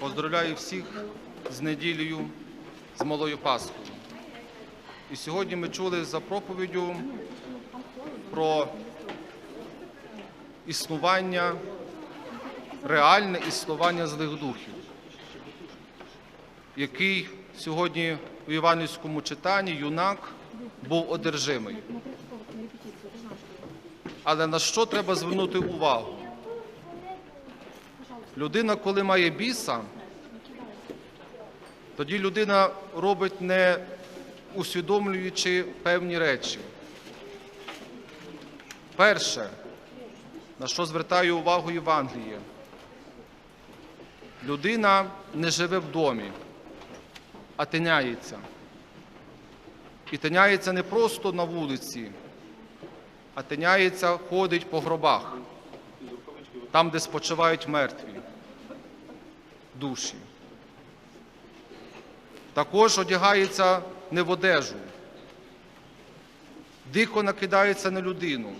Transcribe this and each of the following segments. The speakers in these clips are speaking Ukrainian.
Поздравляю всіх з неділею, з Малою Пасхою. І сьогодні ми чули за проповіддю про існування, реальне існування злих духів, який сьогодні у Іванівському читанні юнак був одержимий. Але на що треба звернути увагу? Людина, коли має біса, тоді людина робить не усвідомлюючи певні речі. Перше, на що звертає увагу Євангеліє, людина не живе в домі, а тиняється. І тиняється не просто на вулиці, а тиняється, ходить по гробах, там, де спочивають мертві душі. Також одягається не в одежу, дико накидається на людину.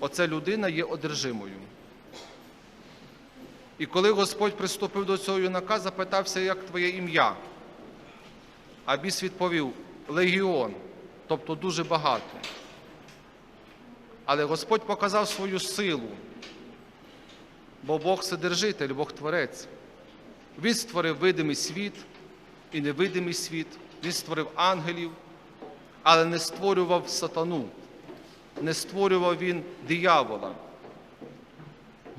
Оця людина є одержимою. І коли Господь приступив до цього юнака, запитався, як твоє ім'я. А біс відповів легіон, тобто дуже багато. Але Господь показав свою силу, бо Бог Вседержитель, Бог Творець. Він створив видимий світ і невидимий світ, Він створив ангелів, але не створював сатану, не створював він диявола.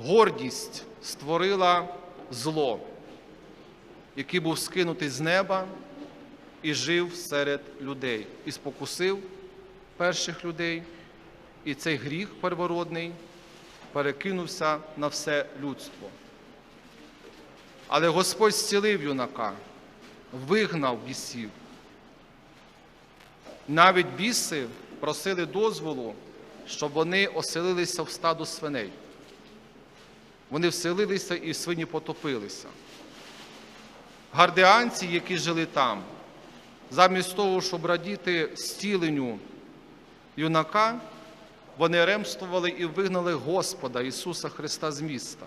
Гордість створила зло, який був скинутий з неба і жив серед людей, і спокусив перших людей, і цей гріх первородний перекинувся на все людство. Але Господь зцілив юнака, вигнав бісів. Навіть біси просили дозволу, щоб вони оселилися в стадо свиней. Вони вселилися і свині потопилися. Гардеанці, які жили там, замість того, щоб радіти зціленню юнака, вони ремствували і вигнали Господа Ісуса Христа з міста.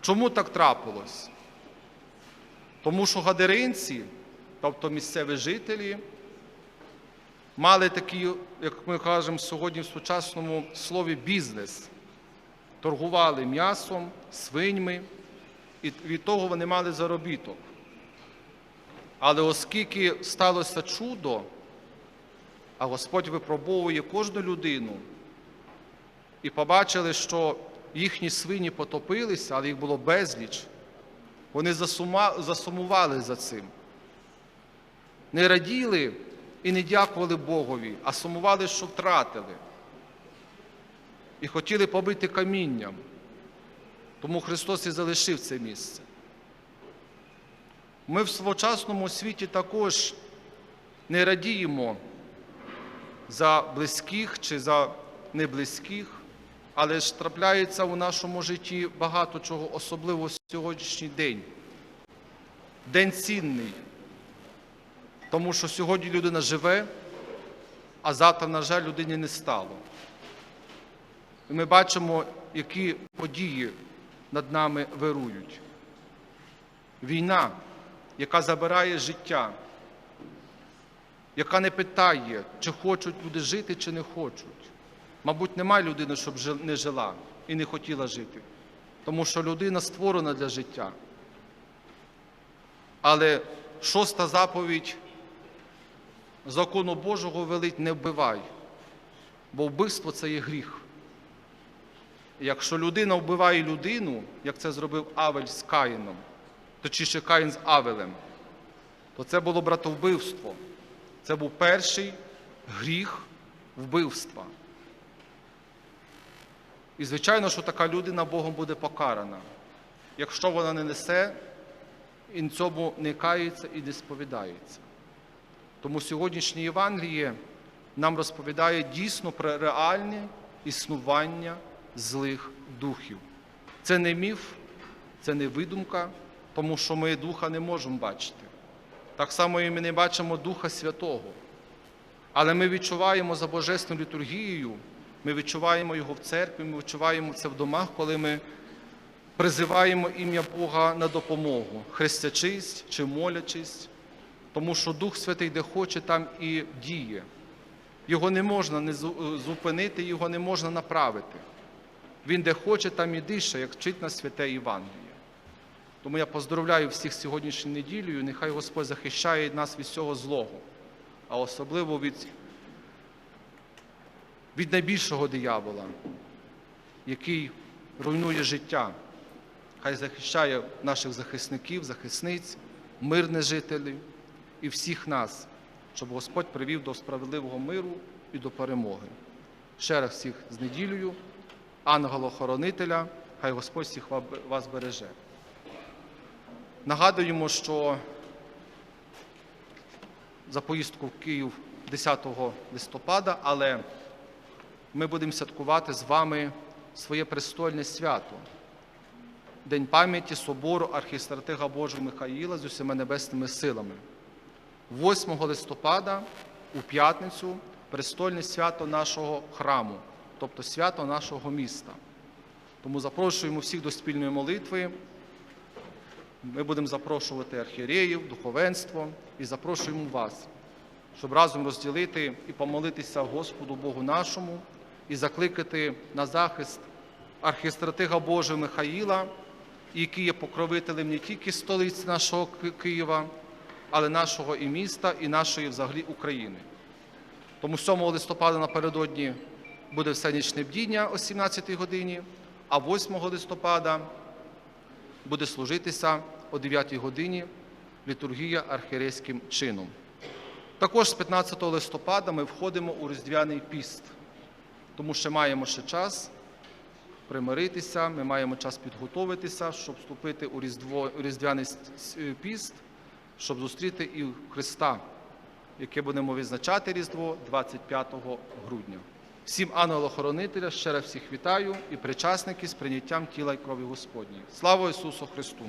Чому так трапилось? Тому що гадеринці, тобто місцеві жителі, мали такий, як ми кажемо сьогодні в сучасному слові, бізнес. Торгували м'ясом, свиньми, і від того вони мали заробіток. Але оскільки сталося чудо, а Господь випробовує кожну людину, і побачили, що їхні свині потопилися, але їх було безліч, вони засумували за цим. Не раділи і не дякували Богові, а сумували, що втратили. І хотіли побити камінням. Тому Христос і залишив це місце. Ми в свочасному світі також не радіємо за близьких чи за неблизьких, але ж трапляється у нашому житті багато чого, особливо сьогоднішній день. День цінний, тому що сьогодні людина живе, а завтра, на жаль, людині не стало. І ми бачимо, які події над нами вирують. Війна, яка забирає життя, яка не питає, чи хочуть люди жити, чи не хочуть. Мабуть, немає людини, щоб не жила і не хотіла жити, тому що людина створена для життя. Але шоста заповідь закону Божого велить не вбивай, бо вбивство це є гріх. Якщо людина вбиває людину, як це зробив Авель з Каїном, точніше Каїн з Авелем, то це було братовбивство. Це був перший гріх вбивства. І звичайно, що така людина Богом буде покарана, якщо вона не несе і цьому не кається і не сповідається. Тому сьогоднішнє Євангеліє нам розповідає дійсно про реальне існування злих духів. Це не міф, це не видумка, тому що ми Духа не можемо бачити. Так само і ми не бачимо Духа Святого. Але ми відчуваємо за Божественною літургією, ми відчуваємо його в церкві, ми відчуваємо це в домах, коли ми призиваємо ім'я Бога на допомогу, хрестячись чи молячись, тому що Дух Святий, де хоче, там і діє. Його не можна не зупинити, його не можна направити. Він де хоче, там і дише, як вчить нас святе Євангеліє. Тому я поздравляю всіх сьогоднішньою неділею, нехай Господь захищає нас від всього злого, а особливо від, від найбільшого диявола, який руйнує життя. Хай захищає наших захисників, захисниць, мирних жителів і всіх нас, щоб Господь привів до справедливого миру і до перемоги. Ще раз всіх з неділею, ангела-хоронителя, хай Господь всіх вас береже. Нагадуємо, що за поїздку в Київ 10 листопада, але ми будемо святкувати з вами своє престольне свято. День пам'яті собору архістратига Божого Михаїла з усіма небесними силами. 8 листопада у п'ятницю престольне свято нашого храму, тобто свято нашого міста. Тому запрошуємо всіх до спільної молитви. Ми будемо запрошувати архієреїв, духовенство і запрошуємо вас, щоб разом розділити і помолитися Господу Богу нашому і закликати на захист архістратига Божого Михаїла, який є покровителем не тільки столиці нашого Києва, але нашого і міста, і нашої взагалі України. Тому 7 листопада напередодні буде всенічне бдіння о 17 годині, а 8 листопада буде служитися о 9 годині літургія архієрейським чином. Також з 15 листопада ми входимо у Різдвяний піст, тому що маємо ще час примиритися, ми маємо час підготовитися, щоб вступити у, Різдво, Різдвяний піст, щоб зустріти і Христа, яке будемо відзначати Різдво 25 грудня. Всім ангелохоронителя ще раз всіх вітаю і причасники з прийняттям тіла і крові Господньої. Слава Ісусу Христу!